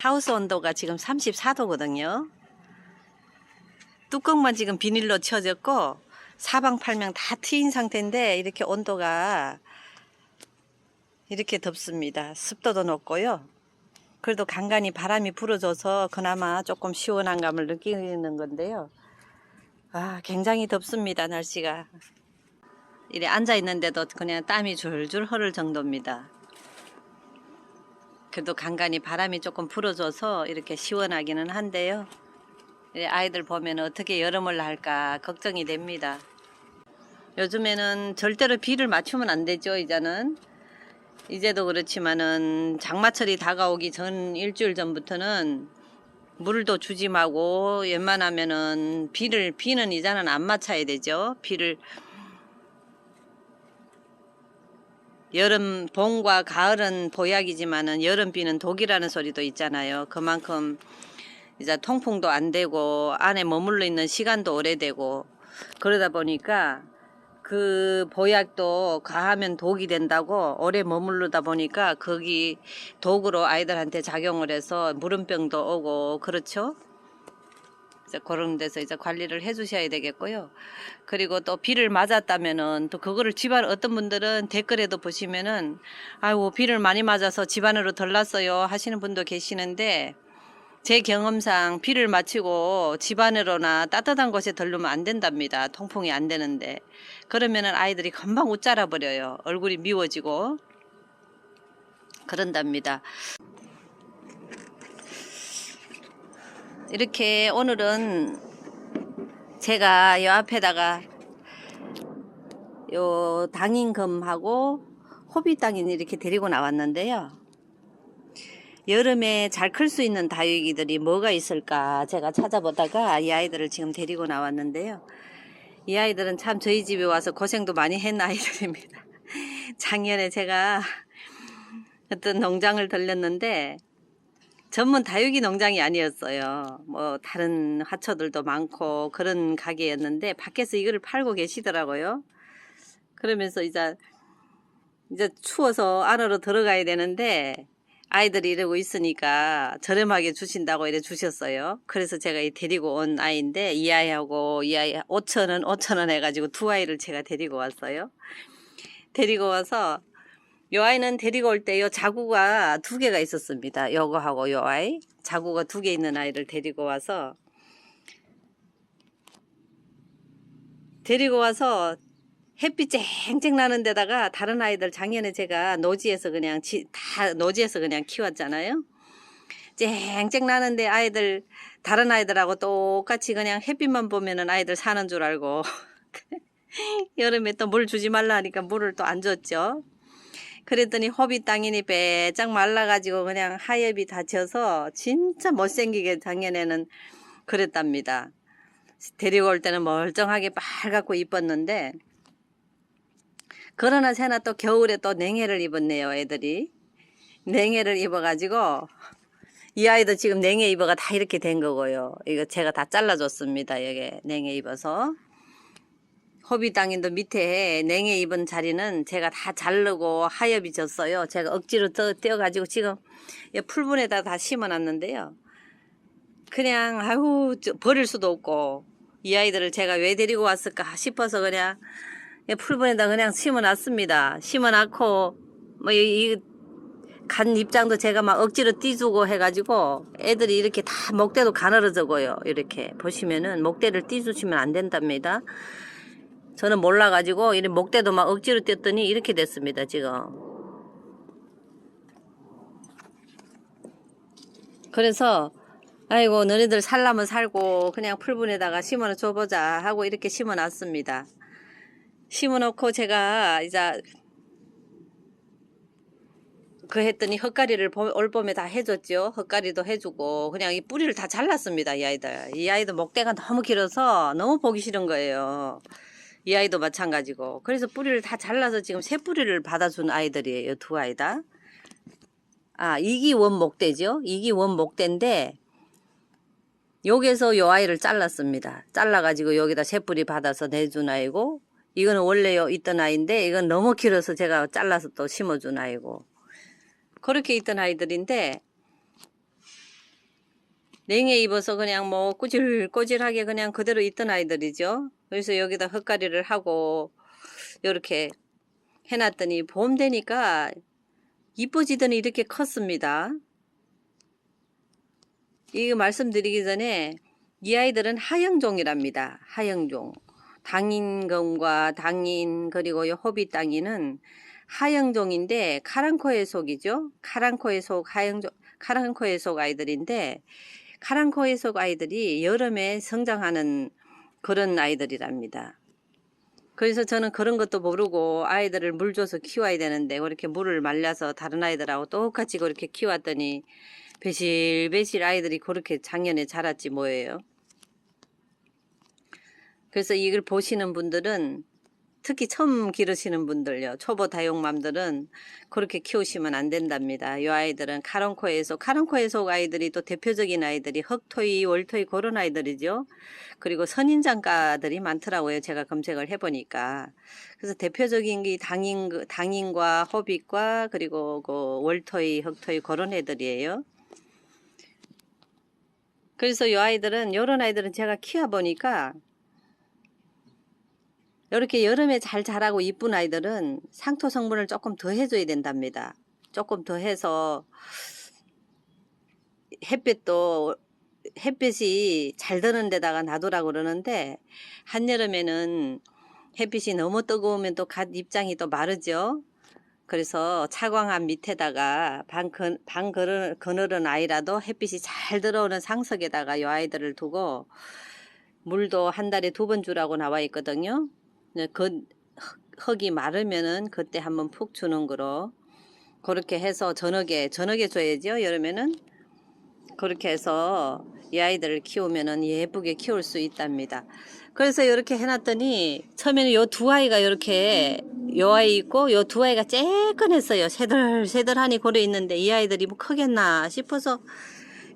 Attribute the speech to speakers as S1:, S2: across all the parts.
S1: 하우스 온도가 지금 34도거든요. 뚜껑만 지금 비닐로 채워졌고 사방팔명 다 트인 상태인데 이렇게 온도가 이렇게 덥습니다. 습도도 높고요. 그래도 간간히 바람이 불어줘서 그나마 조금 시원한 감을 느끼는 건데요. 아, 굉장히 덥습니다, 날씨가. 이래 앉아 있는데도 그냥 땀이 줄줄 흐를 정도입니다. 그래도 간간히 바람이 조금 불어줘서 이렇게 시원하기는 한데요. 이래 아이들 보면 어떻게 여름을 날까 걱정이 됩니다. 요즘에는 절대로 비를 맞추면 안 되죠, 이제는. 이제도 그렇지만은 장마철이 다가오기 전 일주일 전부터는 물도 주지 말고 웬만하면은 비를 비는 이제는 안 맞춰야 되죠. 비를 여름 봄과 가을은 보약이지만은 여름 비는 독이라는 소리도 있잖아요. 그만큼 이제 통풍도 안 되고 안에 머물러 있는 시간도 오래되고 그러다 보니까 그 보약도 가하면 독이 된다고 오래 머무르다 보니까 거기 독으로 아이들한테 작용을 해서 물음병도 오고 그렇죠. 이제 그런 데서 이제 관리를 해 주셔야 되겠고요. 그리고 또 비를 맞았다면은 또 그거를 집안 어떤 분들은 댓글에도 보시면은 아이고 비를 많이 맞아서 집안으로 덜 났어요 하시는 분도 계시는데 제 경험상 비를 맞히고 집안으로나 따뜻한 곳에 덜르면 안 된답니다. 통풍이 안 되는데. 그러면은 아이들이 금방 웃자라 버려요. 얼굴이 미워지고. 그런답니다. 이렇게 오늘은 제가 요 앞에다가 요 당인금하고 호비당인 이렇게 데리고 나왔는데요. 여름에 잘 클 수 있는 다육이들이 뭐가 있을까 제가 찾아보다가 이 아이들을 지금 데리고 나왔는데요. 이 아이들은 참 저희 집에 와서 고생도 많이 했는 아이들입니다. 작년에 제가 어떤 농장을 들렸는데 전문 다육이 농장이 아니었어요. 뭐 다른 화초들도 많고 그런 가게였는데 밖에서 이거를 팔고 계시더라고요. 그러면서 이제 이제 추워서 안으로 들어가야 되는데 아이들이 이러고 있으니까 저렴하게 주신다고 이래 주셨어요. 그래서 제가 이 데리고 온 아이인데 이 아이하고 이 아이 5천 원, 5천 원 해가지고 두 아이를 제가 데리고 왔어요. 데리고 와서 요 아이는 데리고 올 때 요 자구가 두 개가 있었습니다. 요거하고 요 아이 자구가 두 개 있는 아이를 데리고 와서 데리고 와서 햇빛 쨍쨍 나는 데다가 다른 아이들 작년에 제가 노지에서 그냥 지, 다 노지에서 그냥 키웠잖아요. 쨍쨍 나는데 아이들 다른 아이들하고 똑같이 그냥 햇빛만 보면은 아이들 사는 줄 알고 여름에 또 물 주지 말라 하니까 물을 또 안 줬죠. 그랬더니 허비 땅이니 빼짝 말라가지고 그냥 하엽이 다쳐서 진짜 못생기게 작년에는 그랬답니다. 데리고 올 때는 멀쩡하게 빨갛고 이뻤는데 그러나 새나 또 겨울에 또 냉해를 입었네요, 애들이. 냉해를 입어가지고, 이 아이도 지금 냉해 입어가 다 이렇게 된 거고요. 이거 제가 다 잘라줬습니다, 여기 냉해 입어서. 호비당인도 밑에 냉해 입은 자리는 제가 다 자르고 하엽이 졌어요. 제가 억지로 떠, 떼어가지고 지금 이 풀분에다 다 심어놨는데요. 그냥, 아유, 저- 버릴 수도 없고, 이 아이들을 제가 왜 데리고 왔을까 싶어서 그냥 예, 풀분에다 그냥 심어놨습니다. 심어놨고 뭐이간 입장도 제가 막 억지로 띄주고 해가지고 애들이 이렇게 다 목대도 가늘어져고요. 이렇게 보시면은 목대를 띄주시면 안 된답니다. 저는 몰라가지고 이렇게 목대도 막 억지로 띄었더니 이렇게 됐습니다. 지금. 그래서 아이고 너희들 살라면 살고 그냥 풀분에다가 심어 줘보자 하고 이렇게 심어 놨습니다. 심어 놓고 제가 이제 그 했더니 헛가리를 봄- 올 봄에 다 해줬죠. 헛가리도 해주고 그냥 이 뿌리를 다 잘랐습니다. 이 아이들. 이 아이도 목대가 너무 길어서 너무 보기 싫은 거예요. 이 아이도 마찬가지고. 그래서 뿌리를 다 잘라서 지금 새 뿌리를 받아준 아이들이에요. 두 아이 다. 아 이기 원 목대죠. 이기 원 목대인데 여기서 요 아이를 잘랐습니다. 잘라가지고 여기다 새 뿌리 받아서 내준 아이고 이거는 원래 요 있던 아이인데 이건 너무 길어서 제가 잘라서 또 심어준 아이고 그렇게 있던 아이들인데 냉해 입어서 그냥 뭐 꼬질꼬질하게 그냥 그대로 있던 아이들이죠. 그래서 여기다 흙가리를 하고 이렇게 해놨더니 봄 되니까 이뻐지더니 이렇게 컸습니다. 이거 말씀드리기 전에 이 아이들은 하영종이랍니다. 하영종. 당인금과 당인 그리고 요 호비 땅이는 하영종인데 카랑코의 속이죠. 카랑코의 속 하영종 카랑코의 속 아이들인데 카랑코의 속 아이들이 여름에 성장하는 그런 아이들이랍니다. 그래서 저는 그런 것도 모르고 아이들을 물 줘서 키워야 되는데 그렇게 물을 말려서 다른 아이들하고 똑같이 그렇게 키웠더니 배실배실 아이들이 그렇게 작년에 자랐지 뭐예요. 그래서 이걸 보시는 분들은 특히 처음 기르시는 분들요. 초보 다육맘들은 그렇게 키우시면 안 된답니다. 이 아이들은 카론코에서 카론코에서 아이들이 또 대표적인 아이들이 흑토이, 월토이 그런 아이들이죠. 그리고 선인장가들이 많더라고요. 제가 검색을 해보니까. 그래서 대표적인 게 당인, 당인과 호빗과 그리고 그 월토이, 흑토이 그런 애들이에요. 그래서 이 아이들은 이런 아이들은 제가 키워보니까 이렇게 여름에 잘 자라고 이쁜 아이들은 상토 성분을 조금 더 해줘야 된답니다. 조금 더 해서 햇빛도 햇빛이 잘 드는 데다가 놔두라고 그러는데 한여름에는 햇빛이 너무 뜨거우면 또 갓 입장이 또 마르죠. 그래서 차광암 밑에다가 방, 그, 방 그늘, 그늘은 아이라도 햇빛이 잘 들어오는 상석에다가 이 아이들을 두고 물도 한 달에 두 번 주라고 나와 있거든요. 네, 그 흙- 흙이 마르면은 그때 한번 푹 주는 거로 그렇게 해서 저녁에 저녁에 줘야죠 여름에는 그렇게 해서 이 아이들을 키우면은 예쁘게 키울 수 있답니다. 그래서 이렇게 해놨더니 처음에는 요 두 아이가 이렇게 요 아이 있고 요 두 아이가 쬐끈했어요. 새들새들하니 고래 있는데 이 아이들이 뭐 크겠나 싶어서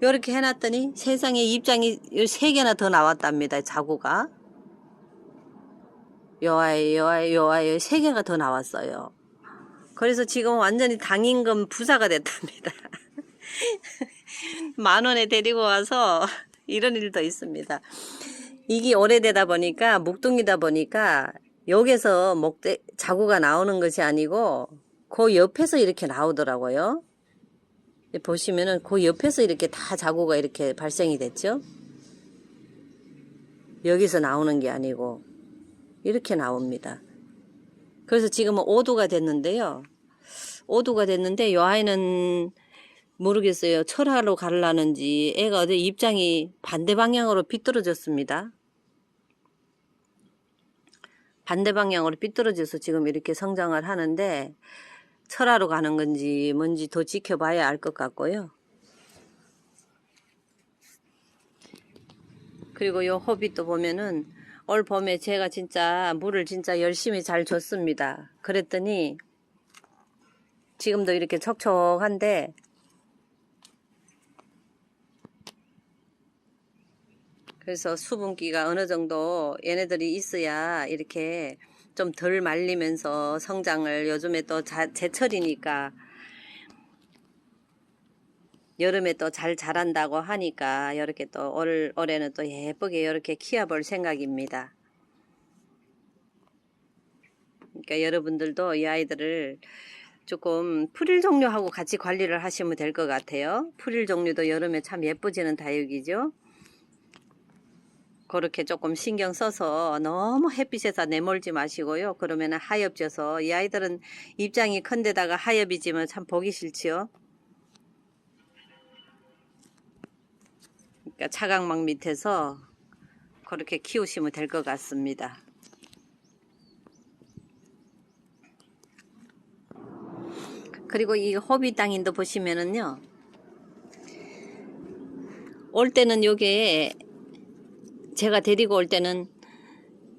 S1: 이렇게 해놨더니 세상에 입장이 세 개나 더 나왔답니다. 자구가. 요 아이, 요 아이, 요 아이 세 개가 더 나왔어요. 그래서 지금 완전히 당임금 부자가 됐답니다. 만 원에 데리고 와서 이런 일도 있습니다. 이게 오래되다 보니까 목동이다 보니까 여기서 목대 자구가 나오는 것이 아니고 그 옆에서 이렇게 나오더라고요. 보시면은 그 옆에서 이렇게 다 자구가 이렇게 발생이 됐죠. 여기서 나오는 게 아니고 이렇게 나옵니다. 그래서 지금은 5도가 됐는데요. 5도가 됐는데 이 아이는 모르겠어요. 철하로 가려는지 애가 어제 입장이 반대 방향으로 삐뚤어졌습니다. 반대 방향으로 삐뚤어져서 지금 이렇게 성장을 하는데 철하로 가는 건지 뭔지 더 지켜봐야 알 것 같고요. 그리고 요 호빗도 보면은 올 봄에 제가 진짜 물을 진짜 열심히 잘 줬습니다. 그랬더니 지금도 이렇게 촉촉한데 그래서 수분기가 어느 정도 얘네들이 있어야 이렇게 좀 덜 말리면서 성장을 요즘에 또 자, 제철이니까 여름에 또 잘 자란다고 하니까 이렇게 또 올, 올해는 또 예쁘게 이렇게 키워볼 생각입니다. 그러니까 여러분들도 이 아이들을 조금 풀일 종류하고 같이 관리를 하시면 될 것 같아요. 풀일 종류도 여름에 참 예뻐지는 다육이죠. 그렇게 조금 신경 써서 너무 햇빛에서 내몰지 마시고요. 그러면 하엽져서 이 아이들은 입장이 큰 데다가 하엽이지만 참 보기 싫지요. 그러니까 차광막 밑에서 그렇게 키우시면 될 것 같습니다. 그리고 이 호비 땅인도 보시면은요. 올 때는 요게 제가 데리고 올 때는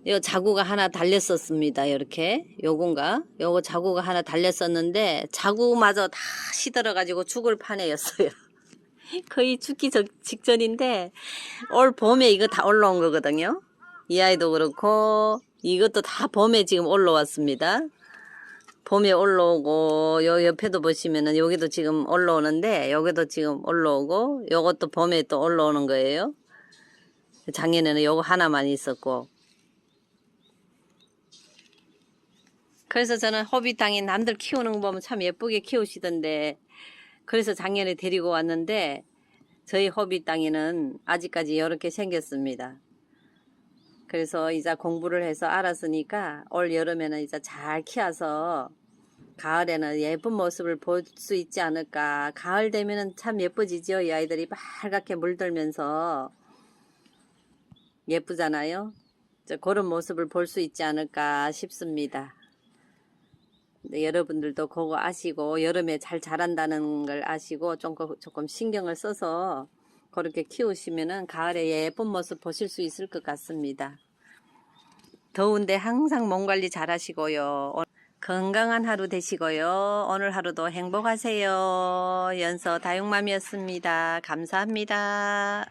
S1: 요 자구가 하나 달렸었습니다. 이렇게 요건가 요거 자구가 하나 달렸었는데 자구마저 다 시들어 가지고 죽을 판에였어요. 거의 죽기 적- 직전인데 올 봄에 이거 다 올라온 거거든요. 이 아이도 그렇고 이것도 다 봄에 지금 올라왔습니다. 봄에 올라오고 요 옆에도 보시면은 여기도 지금 올라오는데 여기도 지금 올라오고 요것도 봄에 또 올라오는 거예요. 작년에는 요거 하나만 있었고 그래서 저는 땅에 남들 키우는 거 보면 참 예쁘게 키우시던데 그래서 작년에 데리고 왔는데 저희 허비 땅에는 아직까지 이렇게 생겼습니다. 그래서 이제 공부를 해서 알았으니까 올 여름에는 이제 잘 키워서 가을에는 예쁜 모습을 볼 수 있지 않을까. 가을 되면은 참 예뻐지죠. 이 아이들이 빨갛게 물들면서 예쁘잖아요. 그런 모습을 볼 수 있지 않을까 싶습니다. 네, 여러분들도 그거 아시고 여름에 잘 자란다는 걸 아시고 좀 거- 조금 신경을 써서 그렇게 키우시면은 가을에 예쁜 모습 보실 수 있을 것 같습니다. 더운데 항상 몸 관리 잘 하시고요. 오- 건강한 하루 되시고요. 오늘 하루도 행복하세요. 연서 다육맘이었습니다. 감사합니다.